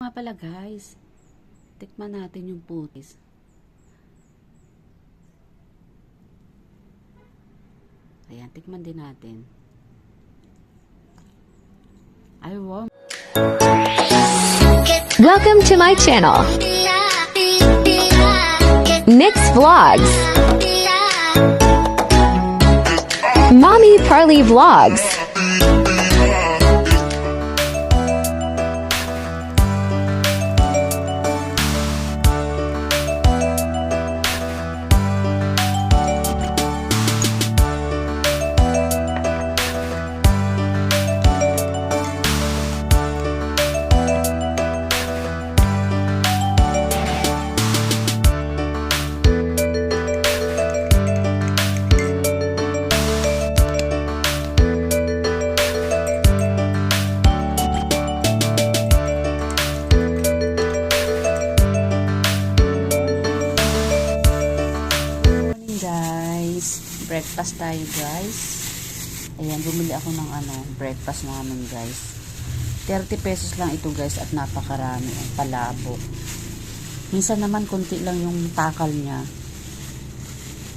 Nga pala guys, tikman natin yung putis. Ayan, tikman din natin. Ay, wow. Welcome to my channel, Mix Vlogs. Mommy Parley Vlogs. Breakfast tayo guys. Ayan, bumili ako ng ano, breakfast namin guys. 30 pesos lang ito guys at napakarami ang palabo. Minsan naman konti lang yung takal niya.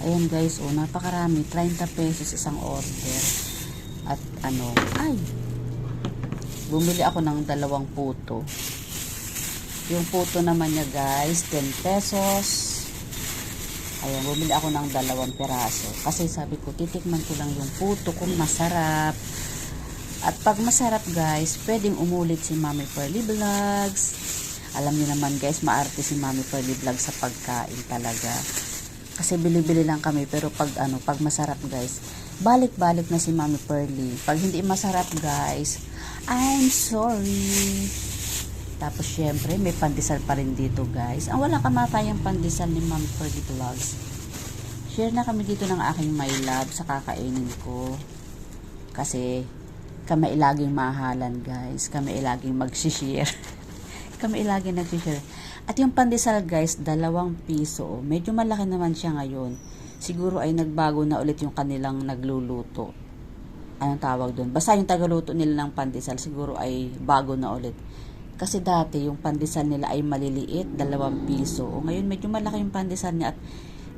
Ayan guys, oh, napakarami. 30 pesos isang order. At ano, ay, bumili ako ng dalawang puto. Yung puto naman niya guys, 10 pesos. Ayan, bumili ako ng dalawang peraso. Kasi sabi ko, titikman ko lang yung puto kung masarap. At pag masarap guys, pwedeng umulit si Mami Pearly Vlogs. Alam niyo naman guys, maarte si Mami Pearly Vlogs sa pagkain talaga. Kasi bili-bili lang kami, pero pag ano, pag masarap guys, balik-balik na si Mami Pearly. Pag hindi masarap guys, I'm sorry. Tapos syempre, may pandesal pa rin dito guys. Ang wala kamatayang pandesal ni Ma'am Ferdy Vlogs. Share na kami dito ng aking my love sa kakainin ko. Kasi kami ilaging mahalan guys. Kami ilaging magsishare. kami ilaging nagsishare. At yung pandesal guys, dalawang piso. Medyo malaki naman siya ngayon. Siguro ay nagbago na ulit yung kanilang nagluluto. Anong tawag doon? Basta yung tagaluto nila ng pandesal siguro ay bago na ulit. Kasi dati yung pandesal nila ay maliliit, dalawang piso. O ngayon medyo malaki yung pandesal niya at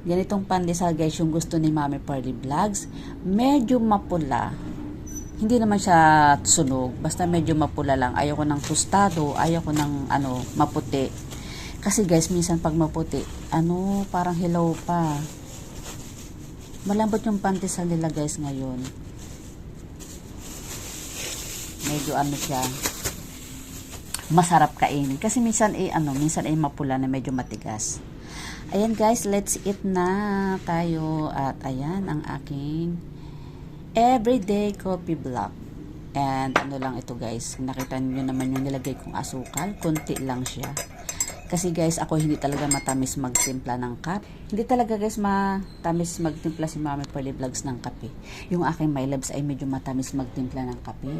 ganitong pandesal guys yung gusto ni Mami Pearly Vlogs. Medyo mapula. Hindi naman siya sunog, basta medyo mapula lang. Ayaw ko ng tostado, ayaw ko ng ano, maputi. Kasi guys, minsan pag maputi, ano, parang hilaw pa. Malambot yung pandesal nila guys ngayon. Medyo ano siya, masarap kainin. Kasi minsan ay ano, minsan ay mapula na medyo matigas. Ayan guys, let's eat na tayo. At ayan ang aking everyday coffee block. And ano lang ito guys, nakita niyo naman yung nilagay kong asukal, konti lang siya. Kasi guys, ako hindi talaga matamis magtimpla ng kape. Hindi talaga guys matamis magtimpla si Mami Pearly Vlogs ng kape. Yung aking my loves ay medyo matamis magtimpla ng kape.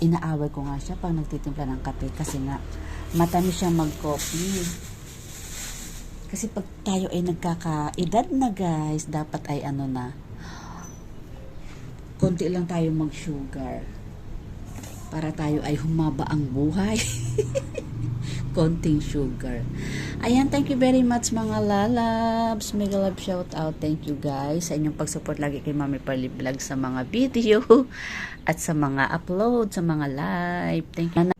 Inaaway ko nga siya pag nagtitimpla ng kape kasi nga matamis siya mag-coffee. Kasi pag tayo ay nagkakaedad na guys, dapat ay ano na, konti lang tayo mag-sugar. Para tayo ay humaba ang buhay. konting sugar. Ayan, thank you very much mga lalabs. Mega love shout out. Thank you guys sa inyong pag-support lagi kay Mami Parly Vlog sa mga video at sa mga upload, sa mga live. Thank you.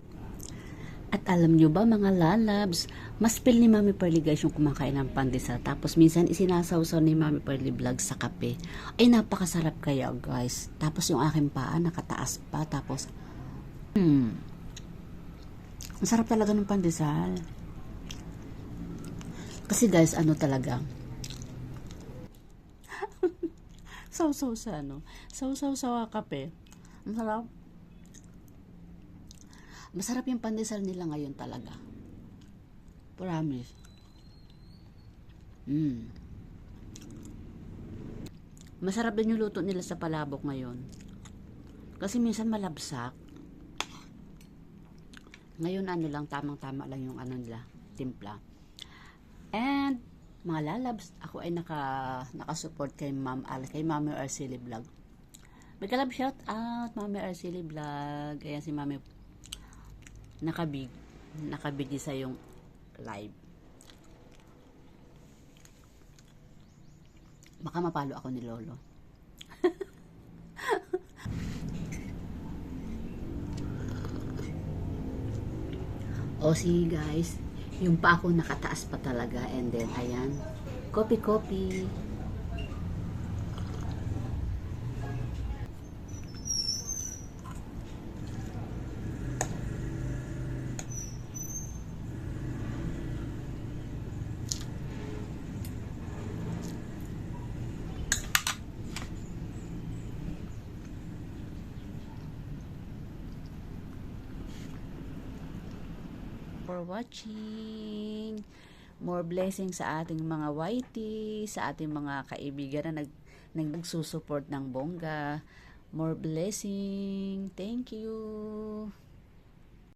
At alam nyo ba mga lalabs, mas feel ni Mami Pearly guys yung kumakain ng pandesal. Tapos minsan isinasawsaw ni Mami Pearly vlog sa kape. Ay napakasarap kaya guys. Tapos yung aking paa nakataas pa. Tapos, hmm, ang sarap talaga ng pandesal. Kasi guys, ano talaga, saw-saw sa ano, saw-saw sa kape. Ang sarap. Masarap yung pandesal nila ngayon talaga. Promise. Mm. Masarap din yung luto nila sa palabok ngayon. Kasi minsan malabsak. Ngayon ano lang, tamang-tama lang yung ano nila, timpla. And, mga lalabs, ako ay naka, naka-support kay Ma'am Al, kay Mami Arceli Vlog. Magkalab shout out, Mami Arceli Vlog. Ayan si Mami nakabig. nakabidyo sa yung live. Baka mapalo ako ni Lolo. O see guys, yung pa ako nakataas pa talaga. And then ayan, copy copy. For watching. More blessings sa ating mga whitey, sa ating mga kaibigan na nag, nag nagsusupport ng bongga. More blessing. Thank you.